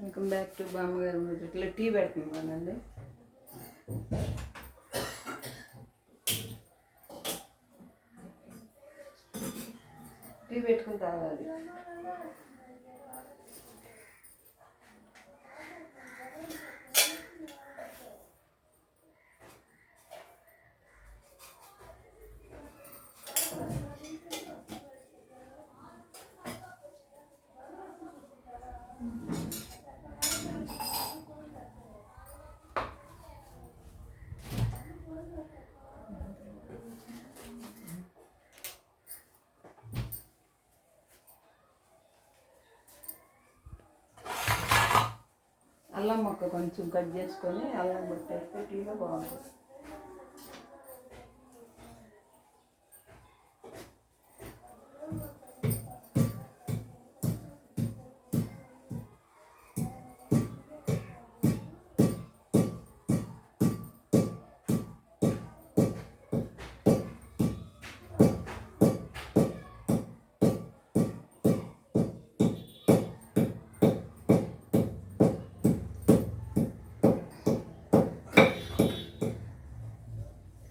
Welcome back to బామ్మగారు ఇట్లా tea పెడుతున్నానండి టీ పెట్టుకుని తాగాలి. అల్లం మొక్క కొంచెం కట్ చేసుకొని అల్లం పెట్టేస్తే టీలో బాగుంటుంది.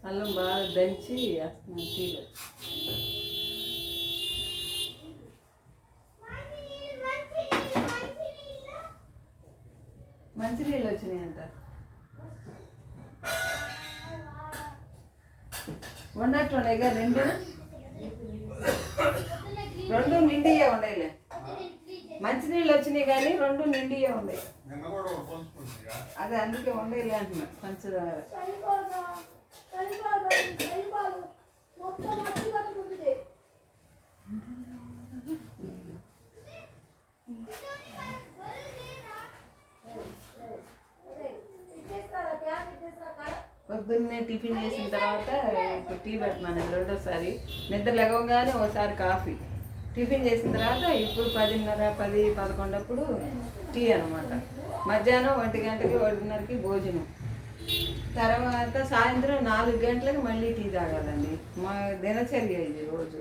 అల్లం బాగా దంచి వేస్తున్నాను టీలో మంచినీళ్ళు వచ్చినాయంట ఉన్నట్టు ఉండేగా రెండు రెండు నిండియే ఉండేలే. మంచినీళ్ళు వచ్చినాయి కానీ రెండు నిండియే ఉన్నాయి అదే అందుకే ఉండేలే అంటున్నా పంచదార. పొద్దున్నే టిఫిన్ చేసిన తర్వాత ఇప్పుడు టీ పెడుతున్నాను రెండోసారి. నిద్ర లేవగానే ఒకసారి కాఫీ. టిఫిన్ చేసిన తర్వాత ఇప్పుడు పదిన్నర పది పదకొండప్పుడు టీ అనమాట మధ్యాహ్నం ఒంటి గంటకి ఒకటిన్నరకి భోజనం. తర్వాత సాయంత్రం నాలుగు గంటలకు మళ్ళీ టీ తాగాలండి. మా దినచర్య ఇది రోజు.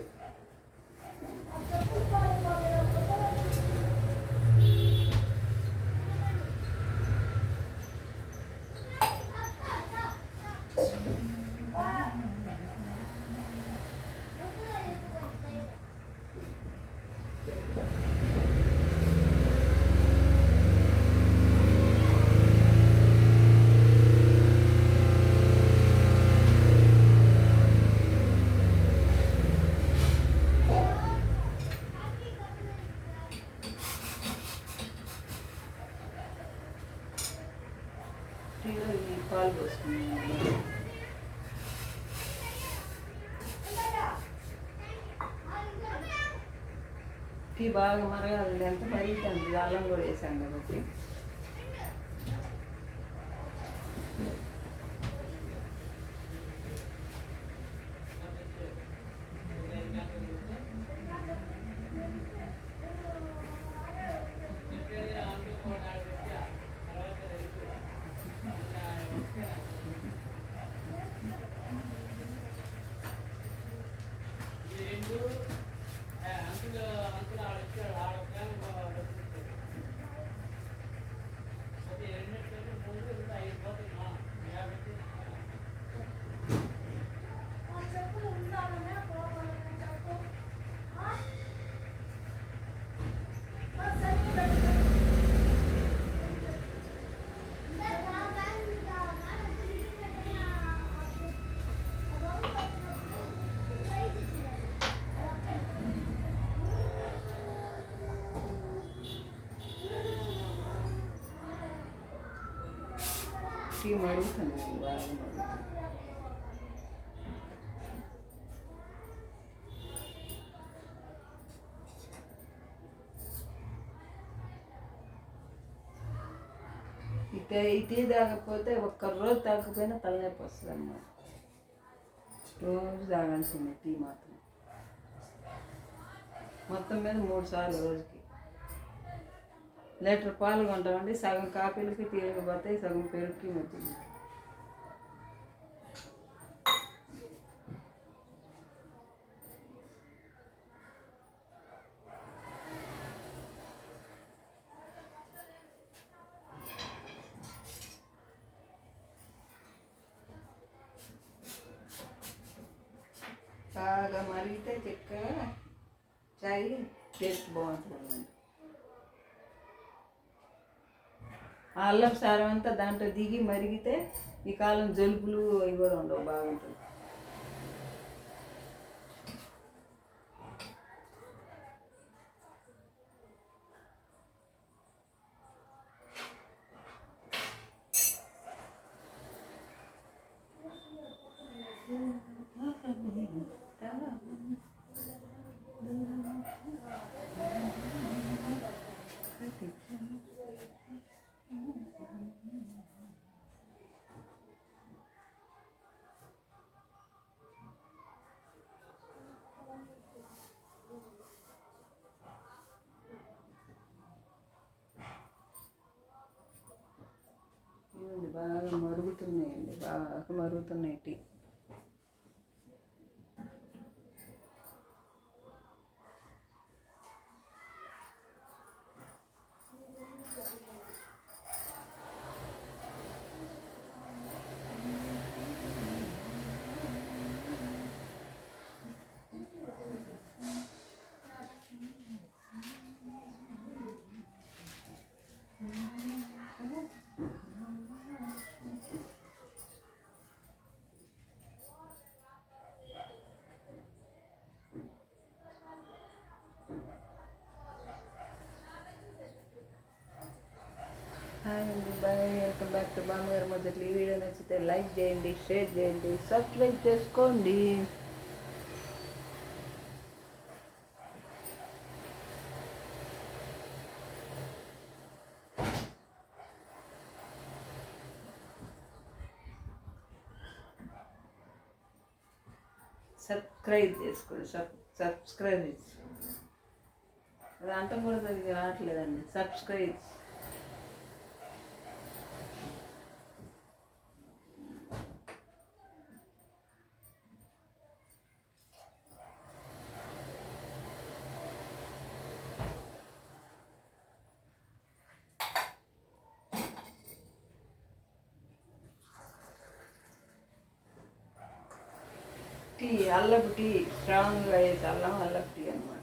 టీలో ఈ పాలు పోసుకున్నాను. టీ బాగా మరగాలి ఎంత మరుగుతుంది అల్లం కూడా వేసాను కాబట్టి. టీ మడుగుతుంది బాగా మరుగుతుంది. ఈ టీ ఈ టీ తాగకపోతే ఒక్క రోజు తాగకపోయినా తలనొప్పి వస్తుంది అన్నమాట రోజు తాగాల్సిందే టీ మాత్రం మొత్తం మీద మూడు సార్లు రోజుకి లీటర్ పాలు కొంటామండి. సగం కాపీలకి తీరక పోతాయి సగం పెరుగుకి మొత్తం బాగా మరిగితే చక్కగా చాయ్ టేస్ట్ బాగుంటుందండి. ఆ అల్లం సారం అంతా దాంట్లో దిగి మరిగితే ఈ కాలం జలుబులు అవి ఉండవు బాగుంటుంది. ఇవ్వండి బాగా మరుగుతున్నాయండి బాగా మరుగుతున్నాయి టీ. హాయ్ అండి బాయ్ వెల్కమ్ బ్యాక్ టు బామ్మగారు మొదటి ఈ వీడియో నచ్చితే లైక్ చేయండి షేర్ చేయండి సబ్స్క్రైబ్ చేసుకోండి. సబ్స్క్రైబ్ చేసుకోండి. సబ్ సబ్స్క్రైబ్ అది అంటం కూడా రావట్లేదండి. సబ్స్క్రైబ్ టీ అల్లపు టీ స్ట్రాంగ్గా వేసి అల్లం అల్లపు టీ అనమాట